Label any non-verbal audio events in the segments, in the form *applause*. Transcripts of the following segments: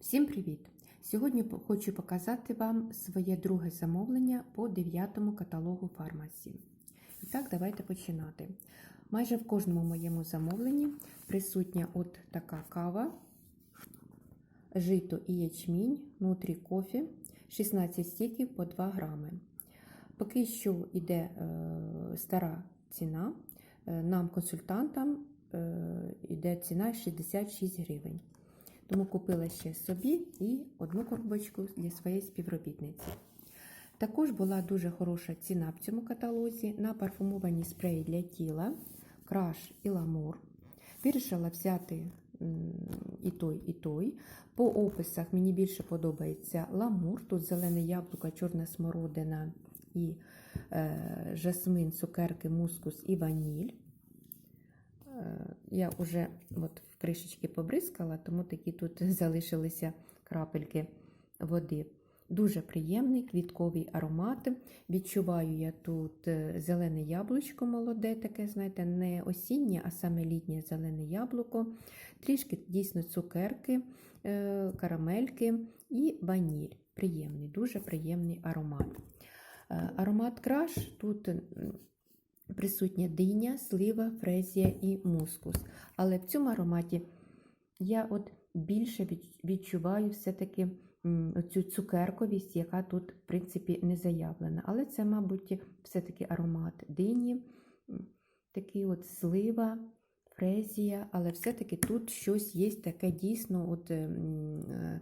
Всім привіт! Сьогодні хочу показати вам своє друге замовлення по дев'ятому каталогу фармасі. І так, давайте починати. Майже в кожному моєму замовленні присутня от така кава, жито і ячмінь, нутрі кофі, 16 стіків по 2 грами. Поки що йде е, стара ціна, е, нам, консультантам, е, йде ціна 66 гривень. Тому купила ще собі і одну коробочку для своєї співробітниці. Також була дуже хороша ціна в цьому каталозі на парфумовані спреї для тіла, краш і ламур. Вирішила взяти і той, і той. По описах мені більше подобається ламур. Тут зелене яблуко, чорна смородина і е, жасмин, цукерки, мускус і ваніль. Я вже от в кришечки побризкала, тому такі тут *laughs* залишилися крапельки води. Дуже приємний квітковий аромат. Відчуваю я тут е, зелене яблучко молоде, таке, знаєте, не осіннє, а саме літнє зелене яблуко. Трішки дійсно цукерки, е, карамельки і ваніль. Приємний, дуже приємний аромат. Е, Аромат краш тут присутня диня, слива, фрезія і мускус. Але в цьому ароматі я от більше відчуваю все-таки цю цукерковість, яка тут, в принципі, не заявлена. Але це, мабуть, все-таки аромат дині, такий от слива, фрезія, але все-таки тут щось є таке дійсно от, ем, е,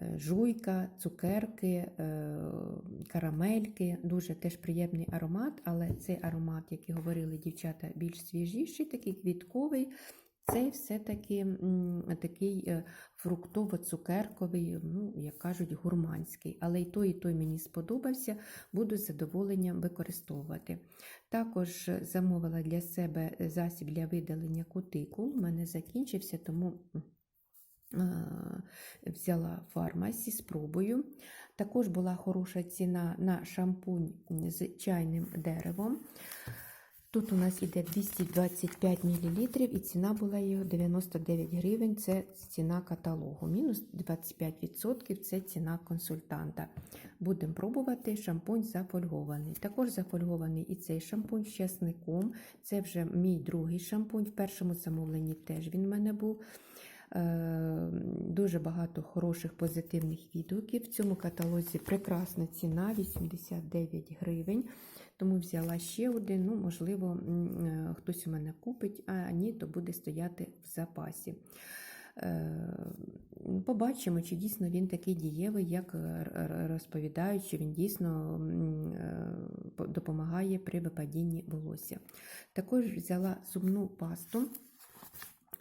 жуйка, цукерки, е, карамельки, дуже теж приємний аромат, але цей аромат, як і говорили дівчата, більш свіжіший, такий квітковий. Цей все-таки такий е, фруктово-цукерковий, ну, як кажуть, гурманський. Але і той, і той мені сподобався, буду з задоволенням використовувати. Також замовила для себе засіб для видалення кутикул. У мене закінчився, тому е, взяла фармасі, спробую. Також була хороша ціна на шампунь з чайним деревом. Тут у нас йде 225 мл і ціна була його 99 гривень. Це ціна каталогу. Мінус 25% це ціна консультанта. Будемо пробувати шампунь зафольгований. Також зафольгований і цей шампунь з часником. Це вже мій другий шампунь. В першому замовленні теж він в мене був. Е, Дуже багато хороших позитивних відгуків. В цьому каталозі прекрасна ціна 89 гривень. Тому взяла ще один. Ну, можливо, е, хтось у мене купить, а ні, то буде стояти в запасі. Е, Побачимо, чи дійсно він такий дієвий, як розповідають, що він дійсно допомагає при випадінні волосся. Також взяла зубну пасту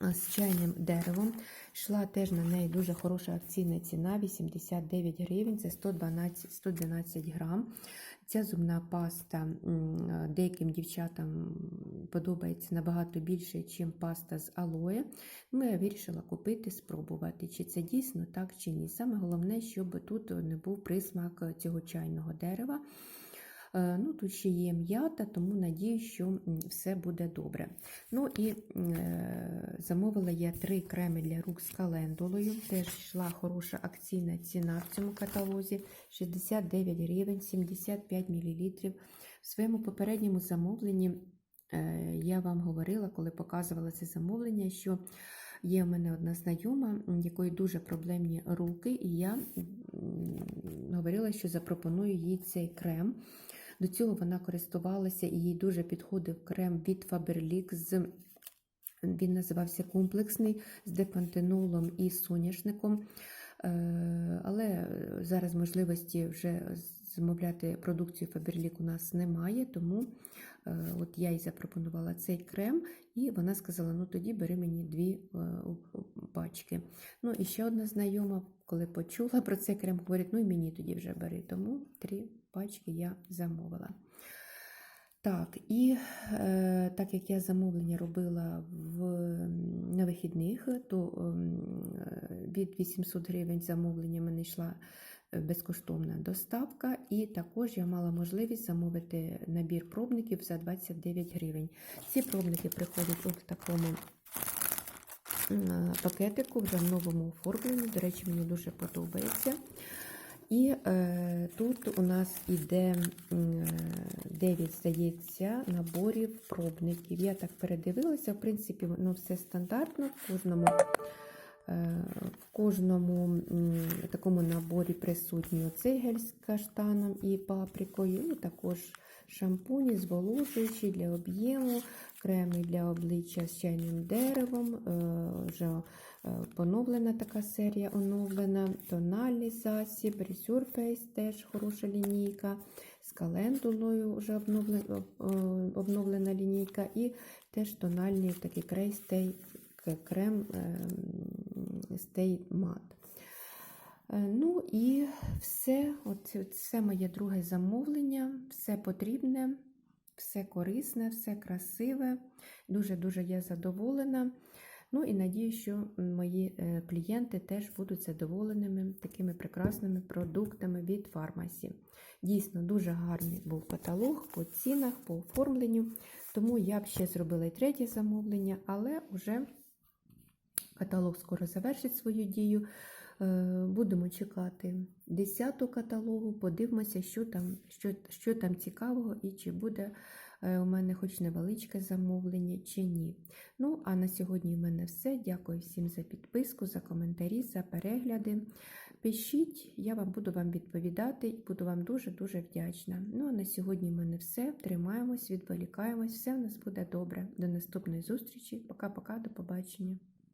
з чайним деревом. Йшла теж на неї дуже хороша акційна ціна 89 гривень, це 112, 112 грам. Ця зубна паста деяким дівчатам подобається набагато більше, ніж паста з алоє. Ну, я вирішила купити, спробувати, чи це дійсно так чи ні. Саме головне, щоб тут не був присмак цього чайного дерева. Е, Ну, Тут ще є м'ята, тому надію, що все буде добре. Ну і е, замовила я три креми для рук з календулою. Теж йшла хороша акційна ціна в цьому каталозі 69 гривень, 75 мл. В своєму попередньому замовленні е, я вам говорила, коли показувала це замовлення, що Є в мене одна знайома, якої дуже проблемні руки, і я говорила, що запропоную їй цей крем. До цього вона користувалася і їй дуже підходив крем від Faberlic з він називався комплексний з депантенолом і соняшником. Е, Але зараз можливості вже замовляти продукцію Faberlic у нас немає, тому е, от я їй запропонувала цей крем, і вона сказала: ну тоді бери мені дві е, пачки. Ну і ще одна знайома, коли почула про цей крем, говорить, ну і мені тоді вже бери. Тому три пачки я замовила. Так, і е, так як я замовлення робила в, на вихідних, то е, від 800 гривень замовлення мене йшла е, безкоштовна доставка, і також я мала можливість замовити набір пробників за 29 гривень. Ці пробники приходять от в такому м, пакетику вже в новому оформленні. До речі, мені дуже подобається. І е, тут у нас іде м, 9, здається, наборів пробників. Я так передивилася, в принципі, воно все стандартно в кожному. Е, В кожному такому наборі присутній оцей з каштаном і паприкою, і також шампуні, зволожуючі для об'єму, креми для обличчя з чайним деревом, е, вже е, поновлена така серія оновлена, тональний засіб, Resurface теж хороша лінійка, з календулою вже обновлена, обновлена лінійка, і теж тональний такий крейстей крем Matte. Е, Ну і все, от це моє друге замовлення, все потрібне, все корисне, все красиве. Дуже-дуже я задоволена. Ну і надію, що мої е, клієнти теж будуть задоволеними такими прекрасними продуктами від фармасі. Дійсно, дуже гарний був каталог по цінах, по оформленню. Тому я б ще зробила і третє замовлення, але вже каталог скоро завершить свою дію. Е, Будемо чекати 10 каталогу, подивимося, що там, що, що там цікавого і чи буде е, у мене хоч невеличке замовлення, чи ні. Ну, а на сьогодні в мене все. Дякую всім за підписку, за коментарі, за перегляди. Пишіть, я вам буду вам відповідати і буду вам дуже-дуже вдячна. Ну, а на сьогодні в мене все. Тримаємось, відволікаємось, все в нас буде добре. До наступної зустрічі. Пока-пока, до побачення.